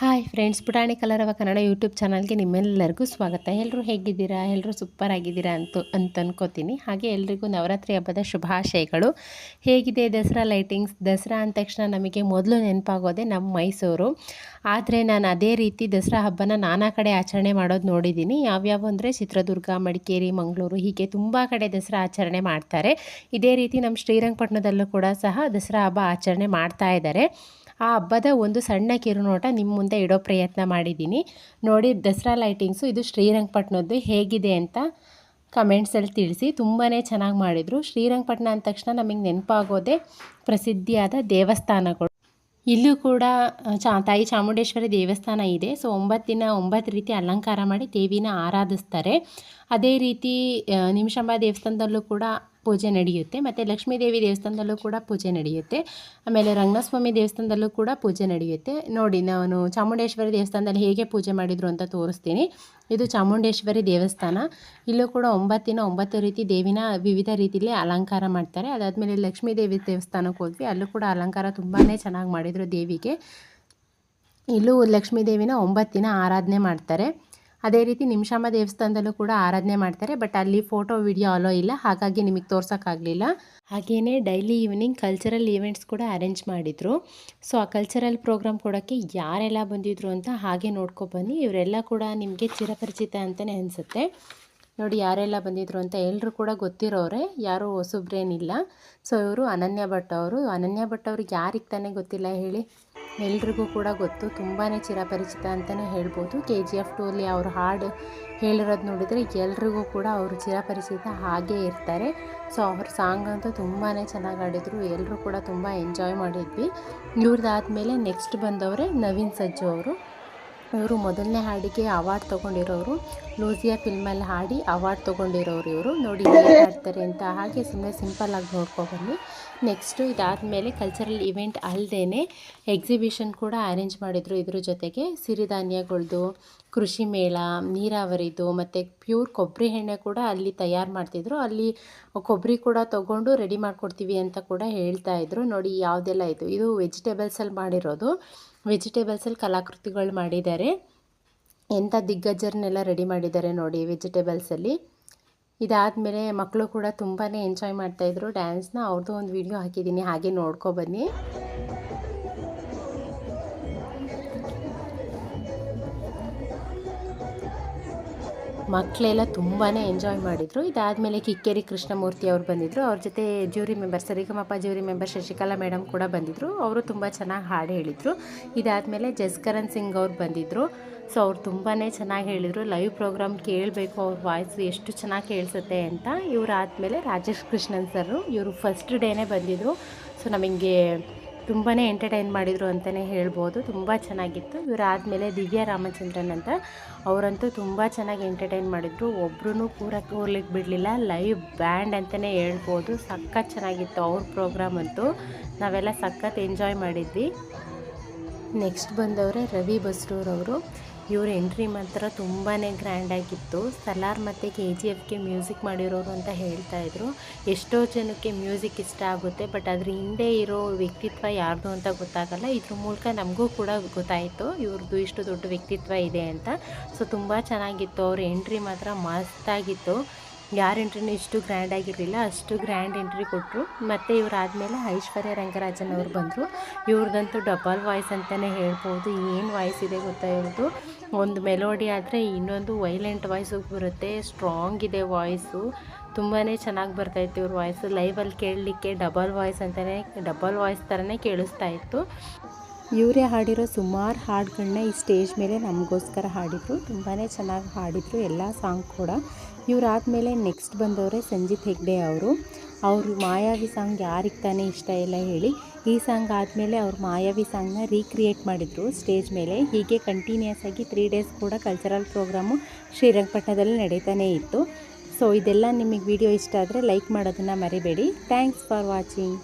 Hi friends ಪುಟಾಣಿ ಕಲರವ Kannada YouTube ಚಾನಲ್ಗೆ ನಿಮ್ಮೆಲ್ಲರಿಗೂ ಸ್ವಾಗತ. ಎಲ್ಲರೂ ಹೇಗಿದ್ದೀರಾ? ಎಲ್ಲರೂ ಸೂಪರ್ ಆಗಿದ್ದೀರಾ ಅಂತ ಅಂತ ಅನ್ಕೋತೀನಿ. ಹಾಗೆ ಎಲ್ರಿಗೂ ನವರಾತ್ರಿ ಹಬ್ಬದ ಶುಭಾಶಯಗಳು. ಹೇಗಿದೆ ದಸರಾ ಲೈಟಿಂಗ್ಸ್ ದಸರಾ ಅಂದ ತಕ್ಷಣ ನಮಗೆ ಮೊದಲು ನೆನಪಾಗೋದೆ ನಮ್ಮ ಮೈಸೂರು. ಆದರೆ ನಾನು ಅದೇ ರೀತಿ ದಸರಾ ಹಬ್ಬನ ನಾನಾ ಕಡೆ ಆಚರಣೆ ಮಾಡೋದು ನೋಡಿದ್ದೀನಿ. ಯಾವ್ಯಾವ ಅಂದರೆ ಚಿತ್ರದುರ್ಗ, ಮಡಿಕೇರಿ, ಮಂಗಳೂರು ಹೀಗೆ ತುಂಬ ಕಡೆ ದಸರಾ ಆಚರಣೆ ಮಾಡ್ತಾರೆ. ಇದೇ ರೀತಿ ನಮ್ಮ ಶ್ರೀರಂಗಪಟ್ಟಣದಲ್ಲೂ ಕೂಡ ಸಹ ದಸರಾ ಹಬ್ಬ ಆಚರಣೆ ಮಾಡ್ತಾ ಇದ್ದಾರೆ. ಆ ಹಬ್ಬದ ಒಂದು ಸಣ್ಣ ಕಿರುನೋಟ ನಿಮ್ಮ ಮುಂದೆ ಇಡೋ ಪ್ರಯತ್ನ ಮಾಡಿದ್ದೀನಿ. ನೋಡಿ, ದಸರಾ ಲೈಟಿಂಗ್ಸು ಇದು ಶ್ರೀರಂಗಪಟ್ಟಣದ್ದು ಹೇಗಿದೆ ಅಂತ ಕಮೆಂಟ್ಸಲ್ಲಿ ತಿಳಿಸಿ. ತುಂಬಾ ಚೆನ್ನಾಗಿ ಮಾಡಿದರು. ಶ್ರೀರಂಗಪಟ್ಟಣ ಅಂದ ತಕ್ಷಣ ನಮಗೆ ನೆನಪಾಗೋದೇ ಪ್ರಸಿದ್ಧಿಯಾದ ದೇವಸ್ಥಾನಗಳು. ಇಲ್ಲೂ ಕೂಡ ಚಾ, ತಾಯಿ ಚಾಮುಂಡೇಶ್ವರಿ ದೇವಸ್ಥಾನ ಇದೆ. ಸೊ, ಒಂಬತ್ತು ದಿನ ಒಂಬತ್ತು ರೀತಿ ಅಲಂಕಾರ ಮಾಡಿ ದೇವಿನ ಆರಾಧಿಸ್ತಾರೆ. ಅದೇ ರೀತಿ ನಿಮಿಷಾಂಬ ದೇವಸ್ಥಾನದಲ್ಲೂ ಕೂಡ ಪೂಜೆ ನಡೆಯುತ್ತೆ. ಮತ್ತು ಲಕ್ಷ್ಮೀದೇವಿ ದೇವಸ್ಥಾನದಲ್ಲೂ ಕೂಡ ಪೂಜೆ ನಡೆಯುತ್ತೆ. ಆಮೇಲೆ ರಂಗನಾಥಸ್ವಾಮಿ ದೇವಸ್ಥಾನದಲ್ಲೂ ಕೂಡ ಪೂಜೆ ನಡೆಯುತ್ತೆ. ನೋಡಿ, ನಾನು ಚಾಮುಂಡೇಶ್ವರಿ ದೇವಸ್ಥಾನದಲ್ಲಿ ಹೇಗೆ ಪೂಜೆ ಮಾಡಿದರು ಅಂತ ತೋರಿಸ್ತೀನಿ. ಇದು ಚಾಮುಂಡೇಶ್ವರಿ ದೇವಸ್ಥಾನ. ಇಲ್ಲೂ ಕೂಡ ಒಂಬತ್ತಿನ ಒಂಬತ್ತು ರೀತಿ ದೇವಿನ ವಿವಿಧ ರೀತಿಯಲ್ಲಿ ಅಲಂಕಾರ ಮಾಡ್ತಾರೆ. ಅದಾದಮೇಲೆ ಲಕ್ಷ್ಮೀ ದೇವಿ ದೇವಸ್ಥಾನಕ್ಕೆ ಹೋದ್ವಿ. ಅಲ್ಲೂ ಕೂಡ ಅಲಂಕಾರ ತುಂಬಾ ಚೆನ್ನಾಗಿ ಮಾಡಿದರು ದೇವಿಗೆ. ಇಲ್ಲೂ ಲಕ್ಷ್ಮೀ ದೇವಿನ ಒಂಬತ್ತು ಆರಾಧನೆ ಮಾಡ್ತಾರೆ. ಅದೇ ರೀತಿ ನಿಮಿಷಾಂಬ ದೇವಸ್ಥಾನದಲ್ಲೂ ಕೂಡ ಆರಾಧನೆ ಮಾಡ್ತಾರೆ, ಬಟ್ ಅಲ್ಲಿ ಫೋಟೋ, ವಿಡಿಯೋ ಅಲೋ ಇಲ್ಲ, ಹಾಗಾಗಿ ನಿಮಗೆ ತೋರ್ಸೋಕ್ಕಾಗಲಿಲ್ಲ ಹಾಗೆಯೇ ಡೈಲಿ ಈವ್ನಿಂಗ್ ಕಲ್ಚರಲ್ ಈವೆಂಟ್ಸ್ ಕೂಡ ಅರೇಂಜ್ ಮಾಡಿದರು. ಸೊ ಆ ಕಲ್ಚರಲ್ ಪ್ರೋಗ್ರಾಮ್ ಕೊಡೋಕ್ಕೆ ಯಾರೆಲ್ಲ ಬಂದಿದ್ರು ಅಂತ ಹಾಗೆ ನೋಡ್ಕೊಬನ್ನಿ ಇವರೆಲ್ಲ ಕೂಡ ನಿಮಗೆ ಚಿರಪರಿಚಿತ ಅಂತಲೇ ಅನಿಸುತ್ತೆ. ನೋಡಿ, ಯಾರೆಲ್ಲ ಬಂದಿದ್ರು ಅಂತ ಎಲ್ಲರೂ ಕೂಡ ಗೊತ್ತಿರೋರೆ, ಯಾರೂ ಹೊಸಬ್ರೇನಿಲ್ಲ ಸೊ ಇವರು ಅನನ್ಯ ಭಟ್ ಅವರು. ಅನನ್ಯ ಭಟ್ ಅವ್ರಿಗೆ ಯಾರಿಗೆ ತಾನೇ ಗೊತ್ತಿಲ್ಲ ಹೇಳಿ. ಎಲ್ರಿಗೂ ಕೂಡ ಗೊತ್ತು. ತುಂಬಾ ಚಿರಪರಿಚಿತ ಅಂತಲೇ ಹೇಳ್ಬೋದು. ಕೆ ಜಿ ಎಫ್ ಟೂಲಿ ಅವ್ರ ಹಾಡು ಹೇಳಿರೋದು ನೋಡಿದರೆ ಎಲ್ರಿಗೂ ಕೂಡ ಅವರು ಚಿರಪರಿಚಿತ ಹಾಗೇ ಇರ್ತಾರೆ. ಸೊ ಅವ್ರ ಸಾಂಗ್ ಅಂತೂ ತುಂಬಾ ಚೆನ್ನಾಗಿ ಆಡಿದರು ಎಲ್ಲರೂ ಕೂಡ ತುಂಬ ಎಂಜಾಯ್ ಮಾಡಿದ್ವಿ. ಇವ್ರದ್ದಾದಮೇಲೆ ನೆಕ್ಸ್ಟ್ ಬಂದವರೇ ನವೀನ್ ಸಜ್ಜು ಅವರು. ಇವರು ಮೊದಲನೇ ಹಾಡಿಗೆ ಅವಾರ್ಡ್ ತೊಗೊಂಡಿರೋರು. ಲೂಸಿಯಾ ಫಿಲ್ಮಲ್ಲಿ ಹಾಡಿ ಅವಾರ್ಡ್ ತೊಗೊಂಡಿರೋರು ಇವರು. ನೋಡಿ ಹೇಗೆ ಹಾಡ್ತಾರೆ ಅಂತ. ಹಾಗೆ ಸುಮ್ಮನೆ ಸಿಂಪಲ್ಲಾಗಿ ನೋಡ್ಕೊಬನ್ನಿ ನೆಕ್ಸ್ಟು ಇದಾದಮೇಲೆ ಕಲ್ಚರಲ್ ಇವೆಂಟ್ ಅಲ್ಲದೇ ಎಕ್ಸಿಬಿಷನ್ ಕೂಡ ಅರೇಂಜ್ ಮಾಡಿದರು ಇದ್ರ ಜೊತೆಗೆ. ಸಿರಿಧಾನ್ಯಗಳ್ದು, ಕೃಷಿ ಮೇಳ, ನೀರಾವರಿದು, ಮತ್ತು ಪ್ಯೂರ್ ಕೊಬ್ಬರಿ ಎಣ್ಣೆ ಕೂಡ ಅಲ್ಲಿ ತಯಾರು ಮಾಡ್ತಿದ್ರು. ಅಲ್ಲಿ ಕೊಬ್ಬರಿ ಕೂಡ ತೊಗೊಂಡು ರೆಡಿ ಮಾಡಿಕೊಡ್ತೀವಿ ಅಂತ ಕೂಡ ಹೇಳ್ತಾ ಇದ್ರು. ನೋಡಿ ಯಾವುದೆಲ್ಲ ಇದು. ಇದು ವೆಜಿಟೇಬಲ್ಸಲ್ಲಿ ಮಾಡಿರೋದು. ವೆಜಿಟೇಬಲ್ಸಲ್ಲಿ ಕಲಾಕೃತಿಗಳು ಮಾಡಿದ್ದಾರೆ. ಎಂಥ ದಿಗ್ಗಜರನ್ನೆಲ್ಲ ರೆಡಿ ಮಾಡಿದ್ದಾರೆ ನೋಡಿ ವೆಜಿಟೇಬಲ್ಸಲ್ಲಿ ಇದಾದಮೇಲೆ ಮಕ್ಕಳು ಕೂಡ ತುಂಬಾ ಎಂಜಾಯ್ ಮಾಡ್ತಾಯಿದ್ರು ಡ್ಯಾನ್ಸ್ನ ಅವ್ರದ್ದು ಒಂದು ವಿಡಿಯೋ ಹಾಕಿದ್ದೀನಿ ಹಾಗೆ ನೋಡ್ಕೊಬನ್ನಿ ಮಕ್ಕಳೆಲ್ಲ ತುಂಬಾ ಎಂಜಾಯ್ ಮಾಡಿದರು. ಇದಾದಮೇಲೆ ಕಿಕ್ಕೇರಿ ಕೃಷ್ಣಮೂರ್ತಿ ಅವರು ಬಂದಿದ್ದರು ಅವ್ರ ಜೊತೆ jury member Saregamapa jury member Shashikala madam ಕೂಡ ಬಂದಿದ್ದರು ಅವರು ತುಂಬ ಚೆನ್ನಾಗಿ ಹಾಡು ಹೇಳಿದರು. ಇದಾದಮೇಲೆ ಜಸ್ಕರನ್ ಸಿಂಗ್ ಅವ್ರು ಬಂದಿದ್ದರು ಸೊ ಅವ್ರು ತುಂಬಾ ಚೆನ್ನಾಗಿ ಹೇಳಿದರು. ಲೈವ್ ಪ್ರೋಗ್ರಾಮ್ ಕೇಳಬೇಕು, ಅವ್ರ ವಾಯ್ಸ್ ಎಷ್ಟು ಚೆನ್ನಾಗಿ ಕೇಳಿಸುತ್ತೆ ಅಂತ. ಇವ್ರು ಆದಮೇಲೆ ರಾಜೇಶ್ ಕೃಷ್ಣನ್ ಸರ್ ಇವರು ಫಸ್ಟ್ ಡೇನೇ ಬಂದಿದ್ದರು ಸೊ ನಮಗೆ ತುಂಬಾ ಎಂಟರ್ಟೈನ್ ಮಾಡಿದರು ಅಂತಲೇ ಹೇಳ್ಬೋದು. ತುಂಬ ಚೆನ್ನಾಗಿತ್ತು. ಇವರಾದಮೇಲೆ ದಿವ್ಯಾ ರಾಮಚಂದ್ರನ್ ಅಂತ. ಅವರಂತೂ ತುಂಬ ಚೆನ್ನಾಗಿ ಎಂಟರ್ಟೈನ್ ಮಾಡಿದರು. ಒಬ್ಬರೂ ಕೂರ ಕೂರ್ಲಿಕ್ಕೆ ಬಿಡಲಿಲ್ಲ. ಲೈವ್ ಬ್ಯಾಂಡ್ ಅಂತಲೇ ಹೇಳ್ಬೋದು. ಸಖತ್ ಚೆನ್ನಾಗಿತ್ತು ಅವ್ರ ಪ್ರೋಗ್ರಾಮ್ ಅಂತೂ. ನಾವೆಲ್ಲ ಸಖತ್ ಎಂಜಾಯ್ ಮಾಡಿದ್ವಿ. ನೆಕ್ಸ್ಟ್ ಬಂದವರೇ ರವಿ ಬಸ್ರೂರವರು. ಇವ್ರ ಎಂಟ್ರಿ ಮಾತ್ರ ತುಂಬಾ ಗ್ರ್ಯಾಂಡಾಗಿತ್ತು ಸಲಾರ್ ಮತ್ತು ಕೆ ಜಿ ಎಫ್ಗೆ ಮ್ಯೂಸಿಕ್ ಮಾಡಿರೋರು ಅಂತ ಹೇಳ್ತಾ ಇದ್ರು. ಎಷ್ಟೋ ಜನಕ್ಕೆ ಮ್ಯೂಸಿಕ್ ಇಷ್ಟ ಆಗುತ್ತೆ ಬಟ್ ಅದ್ರ ಹಿಂದೆ ಇರೋ ವ್ಯಕ್ತಿತ್ವ ಯಾರ್ದು ಅಂತ ಗೊತ್ತಾಗಲ್ಲ. ಇದ್ರ ಮೂಲಕ ನಮಗೂ ಕೂಡ ಗೊತ್ತಾಯಿತು ಇವ್ರದ್ದು ಇಷ್ಟು ದೊಡ್ಡ ವ್ಯಕ್ತಿತ್ವ ಇದೆ ಅಂತ. ಸೊ ತುಂಬ ಚೆನ್ನಾಗಿತ್ತು. ಅವ್ರ ಎಂಟ್ರಿ ಮಾತ್ರ ಮಸ್ತಾಗಿತ್ತು ಯಾರ ಎಂಟ್ರಿನೂ ಇಷ್ಟು ಗ್ರ್ಯಾಂಡ್ ಆಗಿರಲಿಲ್ಲ, ಅಷ್ಟು ಗ್ರ್ಯಾಂಡ್ ಎಂಟ್ರಿ ಕೊಟ್ಟರು ಮತ್ತು ಇವರಾದಮೇಲೆ ಐಶ್ವರ್ಯ ರಂಗರಾಜನ್ ಅವರು ಬಂದರು. ಇವ್ರದ್ದಂತೂ ಡಬಲ್ ವಾಯ್ಸ್ ಅಂತಲೇ ಹೇಳ್ಬೋದು. ಏನು ವಾಯ್ಸ್ ಇದೆ ಗೊತ್ತಾ ಇವ್ರದ್ದು ಒಂದು ಮೆಲೋಡಿ ಆದರೆ ಇನ್ನೊಂದು ವೈಲೆಂಟ್ ವಾಯ್ಸು ಬರುತ್ತೆ. ಸ್ಟ್ರಾಂಗ್ ಇದೆ ವಾಯ್ಸು ತುಂಬಾ ಚೆನ್ನಾಗಿ ಬರ್ತಾಯಿತ್ತು ಇವ್ರ ವಾಯ್ಸು ಲೈವಲ್ಲಿ ಕೇಳಲಿಕ್ಕೆ ಡಬಲ್ ವಾಯ್ಸ್ ಅಂತಲೇ ಡಬಲ್ ವಾಯ್ಸ್ ಥರನೇ ಕೇಳಿಸ್ತಾ ಇತ್ತು. ಇವರೇ ಹಾಡಿರೋ ಸುಮಾರು ಹಾಡುಗಳನ್ನ ಈ ಸ್ಟೇಜ್ ಮೇಲೆ ನಮಗೋಸ್ಕರ ಹಾಡಿದ್ರು. ತುಂಬಾ ಚೆನ್ನಾಗಿ ಹಾಡಿದ್ರು. ಎಲ್ಲ ಸಾಂಗ್ ಕೂಡ. ಇವರಾದಮೇಲೆ ನೆಕ್ಸ್ಟ್ ಬಂದವರೇ ಸಂಜಿತ್ ಹೆಗ್ಡೆ ಅವರು. ಅವರು ಮಾಯಾವಿ ಸಾಂಗ್ ಯಾರಿಗೆ ತಾನೇ ಇಷ್ಟ ಇಲ್ಲ ಹೇಳಿ, ಈ ಸಾಂಗ್ ಆದಮೇಲೆ ಅವ್ರು ಮಾಯಾವಿ ಸಾಂಗ್ನ ರೀಕ್ರಿಯೇಟ್ ಮಾಡಿದರು ಸ್ಟೇಜ್ ಮೇಲೆ. ಹೀಗೆ ಕಂಟಿನ್ಯೂಸ್ ಆಗಿ ತ್ರೀ ಡೇಸ್ ಕೂಡ ಕಲ್ಚರಲ್ ಪ್ರೋಗ್ರಾಮು ಶ್ರೀರಂಗಪಟ್ಟಣದಲ್ಲಿ ನಡೀತಾನೆ ಇತ್ತು. ಸೊ ಇದೆಲ್ಲ ನಿಮಗೆ ವಿಡಿಯೋ ಇಷ್ಟ ಆದರೆ ಲೈಕ್ ಮಾಡೋದನ್ನು ಮರಿಬೇಡಿ. Thanks for watching